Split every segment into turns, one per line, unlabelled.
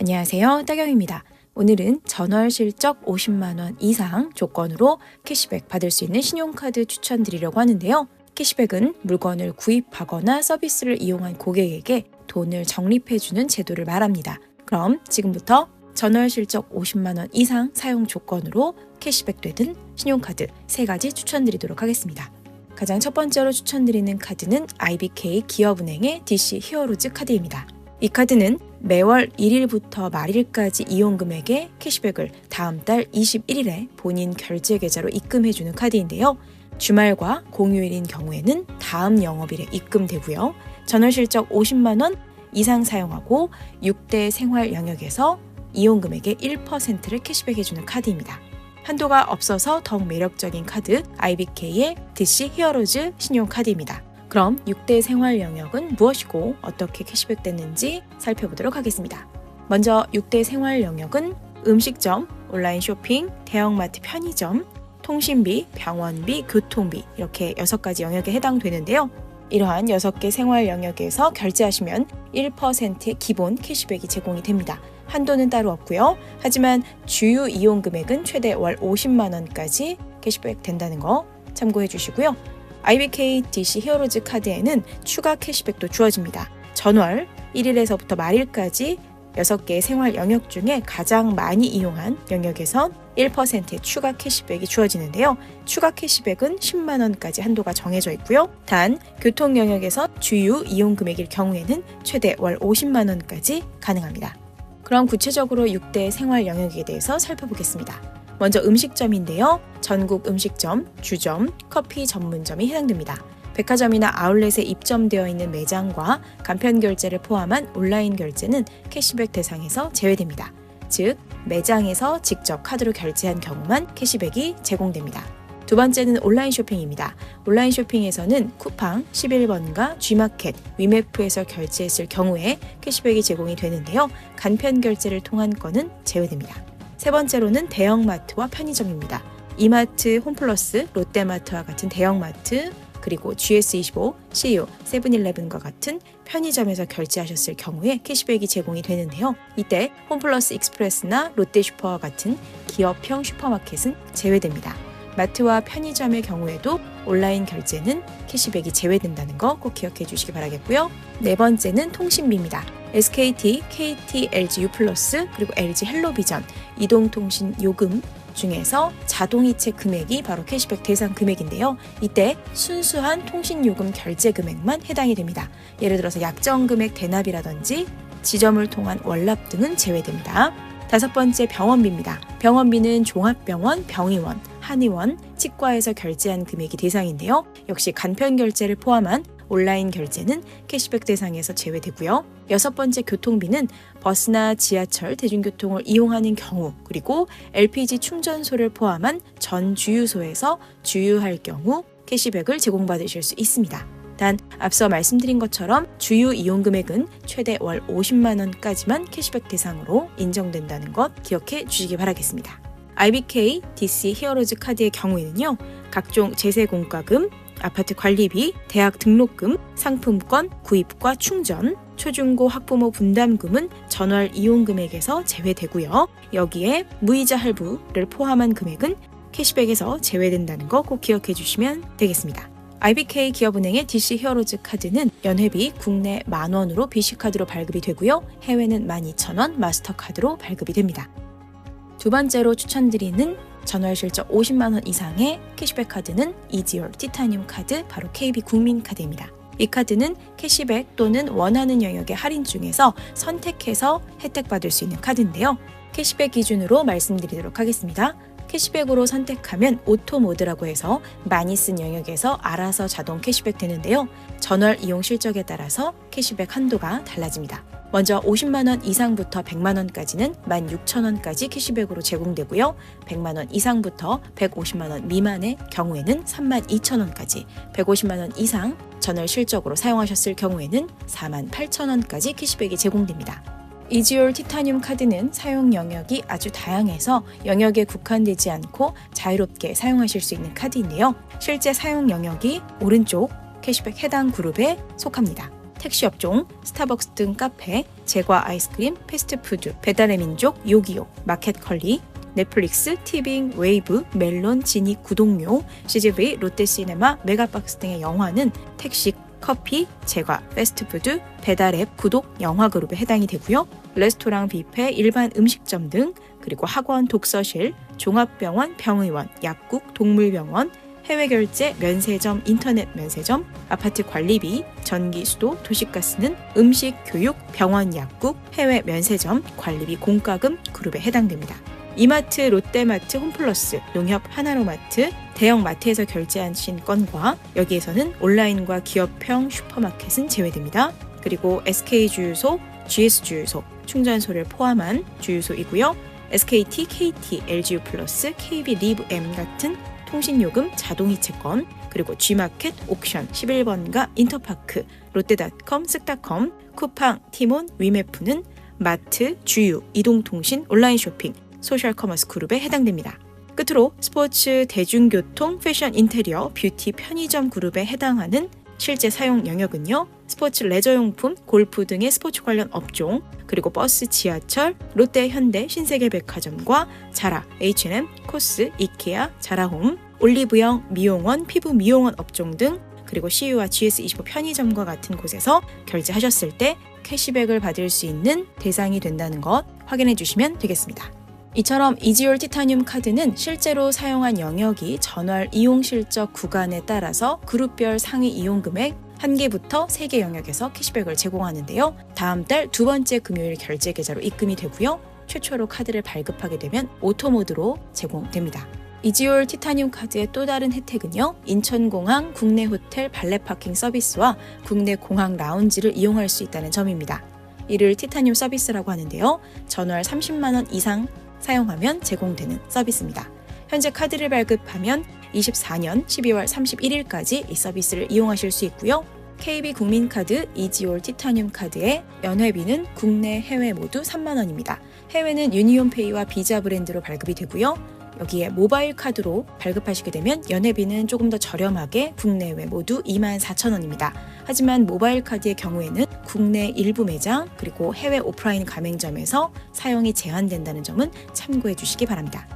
안녕하세요. 따경입니다. 오늘은 전월 실적 50만원 이상 조건으로 캐시백 받을 수 있는 신용카드 추천드리려고 하는데요. 캐시백은 물건을 구입하거나 서비스를 이용한 고객에게 돈을 적립해주는 제도를 말합니다. 그럼 지금부터 전월 실적 50만원 이상 사용 조건으로 캐시백 되는 신용카드 세 가지 추천드리도록 하겠습니다. 가장 첫 번째로 추천드리는 카드는 IBK 기업은행의 DC 히어로즈 카드입니다. 이 카드는 매월 1일부터 말일까지 이용 금액의 캐시백을 다음 달 21일에 본인 결제 계좌로 입금해주는 카드인데요. 주말과 공휴일인 경우에는 다음 영업일에 입금되고요. 전월 실적 50만원 이상 사용하고 6대 생활 영역에서 이용 금액의 1%를 캐시백해주는 카드입니다. 한도가 없어서 더욱 매력적인 카드 IBK의 DC 히어로즈 신용카드입니다. 그럼 6대 생활 영역은 무엇이고 어떻게 캐시백 됐는지 살펴보도록 하겠습니다. 먼저 6대 생활 영역은 음식점, 온라인 쇼핑, 대형마트 편의점, 통신비, 병원비, 교통비 이렇게 6가지 영역에 해당되는데요. 이러한 6개 생활 영역에서 결제하시면 1%의 기본 캐시백이 제공이 됩니다. 한도는 따로 없고요. 하지만 주요 이용 금액은 최대 월 50만 원까지 캐시백 된다는 거 참고해 주시고요. IBK DC 히어로즈 카드에는 추가 캐시백도 주어집니다. 전월 1일에서부터 말일까지 6개의 생활 영역 중에 가장 많이 이용한 영역에선 1%의 추가 캐시백이 주어지는데요. 추가 캐시백은 10만 원까지 한도가 정해져 있고요. 단 교통 영역에서 주유 이용 금액일 경우에는 최대 월 50만 원까지 가능합니다. 그럼 구체적으로 6대 생활 영역에 대해서 살펴보겠습니다. 먼저 음식점인데요. 전국 음식점, 주점, 커피 전문점이 해당됩니다. 백화점이나 아울렛에 입점되어 있는 매장과 간편 결제를 포함한 온라인 결제는 캐시백 대상에서 제외됩니다. 즉, 매장에서 직접 카드로 결제한 경우만 캐시백이 제공됩니다. 두 번째는 온라인 쇼핑입니다. 온라인 쇼핑에서는 쿠팡 11번과 G마켓, 위메프에서 결제했을 경우에 캐시백이 제공이 되는데요. 간편 결제를 통한 건은 제외됩니다. 세 번째로는 대형마트와 편의점입니다. 이마트, 홈플러스, 롯데마트와 같은 대형마트, 그리고 GS25, CU, 세븐일레븐과 같은 편의점에서 결제하셨을 경우에 캐시백이 제공이 되는데요. 이때 홈플러스 익스프레스나 롯데슈퍼와 같은 기업형 슈퍼마켓은 제외됩니다. 마트와 편의점의 경우에도 온라인 결제는 캐시백이 제외된다는 거 꼭 기억해 주시기 바라겠고요. 네 번째는 통신비입니다. SKT, KT, LG U 그리고 LG 헬로비전 이동통신 요금 중에서 자동이체 금액이 바로 캐시백 대상 금액인데요. 이때 순수한 통신요금 결제 금액만 해당이 됩니다. 예를 들어서 약정 금액 대납이라든지 지점을 통한 월납 등은 제외됩니다. 다섯 번째 병원비입니다. 병원비는 종합병원, 병의원, 한의원, 치과에서 결제한 금액이 대상인데요. 역시 간편 결제를 포함한 온라인 결제는 캐시백 대상에서 제외되고요. 여섯 번째 교통비는 버스나 지하철, 대중교통을 이용하는 경우, 그리고 LPG 충전소를 포함한 전 주유소에서 주유할 경우 캐시백을 제공받으실 수 있습니다. 단 앞서 말씀드린 것처럼 주유 이용 금액은 최대 월 50만 원까지만 캐시백 대상으로 인정된다는 것 기억해 주시기 바라겠습니다. IBK DC 히어로즈 카드의 경우에는요. 각종 제세 공과금, 아파트 관리비, 대학 등록금, 상품권, 구입과 충전, 초중고 학부모 분담금은 전월 이용 금액에서 제외되고요. 여기에 무이자 할부를 포함한 금액은 캐시백에서 제외된다는 거 꼭 기억해 주시면 되겠습니다. IBK 기업은행의 DC 히어로즈 카드는 연회비 국내 만 원으로 BC카드로 발급이 되고요. 해외는 12,000원 마스터카드로 발급이 됩니다. 두 번째로 추천드리는 전월 실적 50만 원 이상의 캐시백 카드는 이지올 티타늄 카드 바로 KB 국민 카드입니다. 이 카드는 캐시백 또는 원하는 영역의 할인 중에서 선택해서 혜택 받을 수 있는 카드인데요. 캐시백 기준으로 말씀드리도록 하겠습니다. 캐시백으로 선택하면 오토 모드라고 해서 많이 쓴 영역에서 알아서 자동 캐시백 되는데요. 전월 이용 실적에 따라서 캐시백 한도가 달라집니다. 먼저 50만원 이상부터 100만원까지는 16,000원까지 캐시백으로 제공되고요. 100만원 이상부터 150만원 미만의 경우에는 32,000원까지, 150만원 이상 전월 실적으로 사용하셨을 경우에는 48,000원까지 캐시백이 제공됩니다. 이지올 티타늄 카드는 사용 영역이 아주 다양해서 영역에 국한되지 않고 자유롭게 사용하실 수 있는 카드인데요. 실제 사용 영역이 오른쪽 캐시백 해당 그룹에 속합니다. 택시 업종, 스타벅스 등 카페, 제과 아이스크림, 패스트푸드, 배달의 민족, 요기요, 마켓컬리, 넷플릭스, 티빙, 웨이브, 멜론, 지니, 구독료, CGV, 롯데시네마, 메가박스 등의 영화는 택시, 커피, 제과, 패스트푸드, 배달앱, 구독, 영화그룹에 해당이 되고요. 레스토랑 뷔페, 일반 음식점 등 그리고 학원, 독서실, 종합병원, 병의원, 약국, 동물병원, 해외 결제, 면세점, 인터넷 면세점, 아파트 관리비, 전기, 수도, 도시가스는 음식, 교육, 병원, 약국, 해외 면세점, 관리비 공과금 그룹에 해당됩니다. 이마트, 롯데마트, 홈플러스, 농협, 하나로마트, 대형 마트에서 결제하신 건과 여기에서는 온라인과 기업형 슈퍼마켓은 제외됩니다. 그리고 SK 주유소, GS 주유소, 충전소를 포함한 주유소이고요. SKT, KT, LGU 플러스, KB 리브 M 같은 통신요금, 자동이체권, 그리고 G마켓, 옥션, 11번가, 인터파크, 롯데닷컴, 쓱닷컴, 쿠팡, 티몬, 위메프는 마트, 주유, 이동통신, 온라인 쇼핑, 소셜 커머스 그룹에 해당됩니다. 끝으로 스포츠, 대중교통, 패션 인테리어, 뷰티, 편의점 그룹에 해당하는 실제 사용 영역은요. 스포츠 레저용품, 골프 등의 스포츠 관련 업종, 그리고 버스, 지하철, 롯데, 현대, 신세계백화점과 자라, H&M, 코스, 이케아, 자라홈, 올리브영, 미용원, 피부 미용원 업종 등 그리고 CU와 GS25 편의점과 같은 곳에서 결제하셨을 때 캐시백을 받을 수 있는 대상이 된다는 것 확인해 주시면 되겠습니다. 이처럼 이지올 티타늄 카드는 실제로 사용한 영역이 전월 이용 실적 구간에 따라서 그룹별 상위 이용 금액 1개부터 3개 영역에서 캐시백을 제공하는데요. 다음 달 두 번째 금요일 결제 계좌로 입금이 되고요. 최초로 카드를 발급하게 되면 오토 모드로 제공됩니다. 이지올 티타늄 카드의 또 다른 혜택은요. 인천공항 국내 호텔 발레 파킹 서비스와 국내 공항 라운지를 이용할 수 있다는 점입니다. 이를 티타늄 서비스라고 하는데요. 전월 30만 원 이상 사용하면 제공되는 서비스입니다. 현재 카드를 발급하면 24년 12월 31일까지 이 서비스를 이용하실 수 있고요. KB 국민카드 이지올 티타늄 카드의 연회비는 국내 해외 모두 3만 원입니다. 해외는 유니온페이와 비자 브랜드로 발급이 되고요. 여기에 모바일 카드로 발급하시게 되면 연회비는 조금 더 저렴하게 국내외 모두 2만 4천 원입니다. 하지만 모바일 카드의 경우에는 국내 일부 매장 그리고 해외 오프라인 가맹점에서 사용이 제한된다는 점은 참고해 주시기 바랍니다.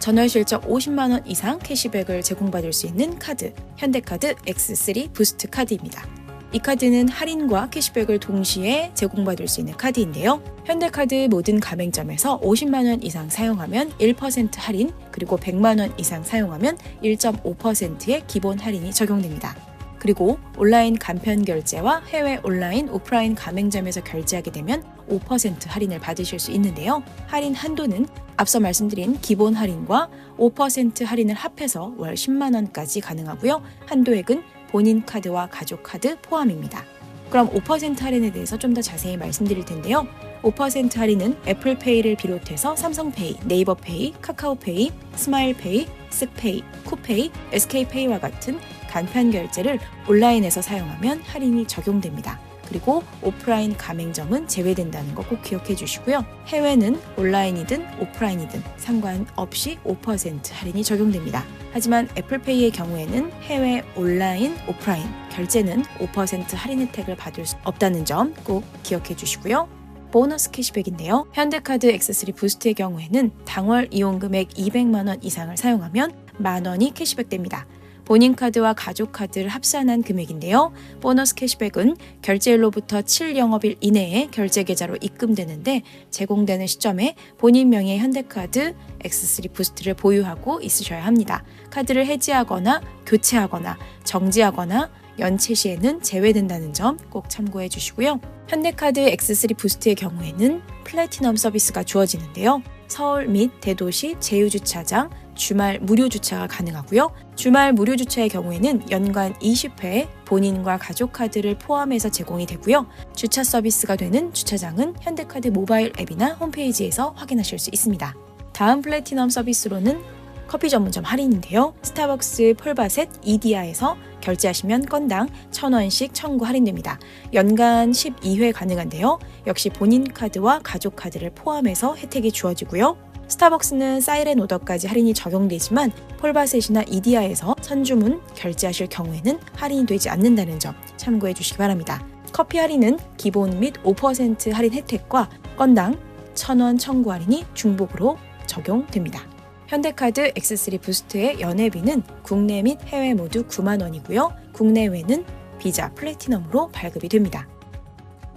전월 실적 50만 원 이상 캐시백을 제공받을 수 있는 카드 현대카드 X3 부스트 카드입니다. 이 카드는 할인과 캐시백을 동시에 제공받을 수 있는 카드인데요. 현대카드 모든 가맹점에서 50만 원 이상 사용하면 1% 할인, 그리고 100만 원 이상 사용하면 1.5%의 기본 할인이 적용됩니다. 그리고 온라인 간편 결제와 해외 온라인 오프라인 가맹점에서 결제하게 되면 5% 할인을 받으실 수 있는데요. 할인 한도는 앞서 말씀드린 기본 할인과 5% 할인을 합해서 월 10만 원까지 가능하고요. 한도액은 본인 카드와 가족 카드 포함입니다. 그럼 5% 할인에 대해서 좀 더 자세히 말씀드릴 텐데요. 5% 할인은 애플페이를 비롯해서 삼성페이, 네이버페이, 카카오페이, 스마일페이, 쓱페이, 쿠페이, SK페이와 같은 간편 결제를 온라인에서 사용하면 할인이 적용됩니다. 그리고 오프라인 가맹점은 제외된다는 거 꼭 기억해 주시고요. 해외는 온라인이든 오프라인이든 상관없이 5% 할인이 적용됩니다. 하지만 애플페이의 경우에는 해외 온라인, 오프라인 결제는 5% 할인 혜택을 받을 수 없다는 점 꼭 기억해 주시고요. 보너스 캐시백인데요. 현대카드 X3 부스트의 경우에는 당월 이용 금액 200만 원 이상을 사용하면 만 원이 캐시백됩니다. 본인 카드와 가족 카드를 합산한 금액인데요. 보너스 캐시백은 결제일로부터 7영업일 이내에 결제 계좌로 입금되는데 제공되는 시점에 본인 명의 현대카드 X3 부스트를 보유하고 있으셔야 합니다. 카드를 해지하거나 교체하거나 정지하거나 연체 시에는 제외된다는 점 꼭 참고해 주시고요. 현대카드 X3 부스트의 경우에는 플래티넘 서비스가 주어지는데요. 서울 및 대도시 제휴주차장, 주말 무료 주차가 가능하고요. 주말 무료 주차의 경우에는 연간 20회 본인과 가족 카드를 포함해서 제공이 되고요. 주차 서비스가 되는 주차장은 현대카드 모바일 앱이나 홈페이지에서 확인하실 수 있습니다. 다음 플래티넘 서비스로는 커피 전문점 할인인데요. 스타벅스 폴바셋 이디아에서 결제하시면 건당 1,000원씩 청구 할인됩니다. 연간 12회 가능한데요. 역시 본인 카드와 가족 카드를 포함해서 혜택이 주어지고요. 스타벅스는 사이렌 오더까지 할인이 적용되지만 폴바셋이나 이디아에서 선주문 결제하실 경우에는 할인이 되지 않는다는 점 참고해 주시기 바랍니다. 커피 할인은 기본 및 5% 할인 혜택과 건당 1,000원 청구 할인이 중복으로 적용됩니다. 현대카드 X3 부스트의 연회비는 국내 및 해외 모두 9만 원이고요. 국내외는 비자 플래티넘으로 발급이 됩니다.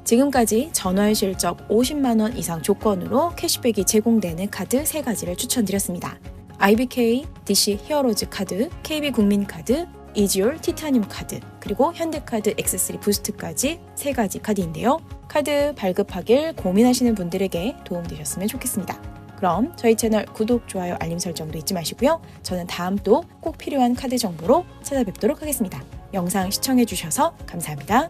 지금까지 전월 실적 50만 원 이상 조건으로 캐시백이 제공되는 카드 3가지를 추천드렸습니다. IBK, DC 히어로즈 카드, KB 국민카드, 이지올 티타늄 카드, 그리고 현대카드 X3 부스트까지 3가지 카드인데요. 카드 발급하길 고민하시는 분들에게 도움되셨으면 좋겠습니다. 그럼 저희 채널 구독, 좋아요, 알림 설정도 잊지 마시고요. 저는 다음 또 꼭 필요한 카드 정보로 찾아뵙도록 하겠습니다. 영상 시청해주셔서 감사합니다.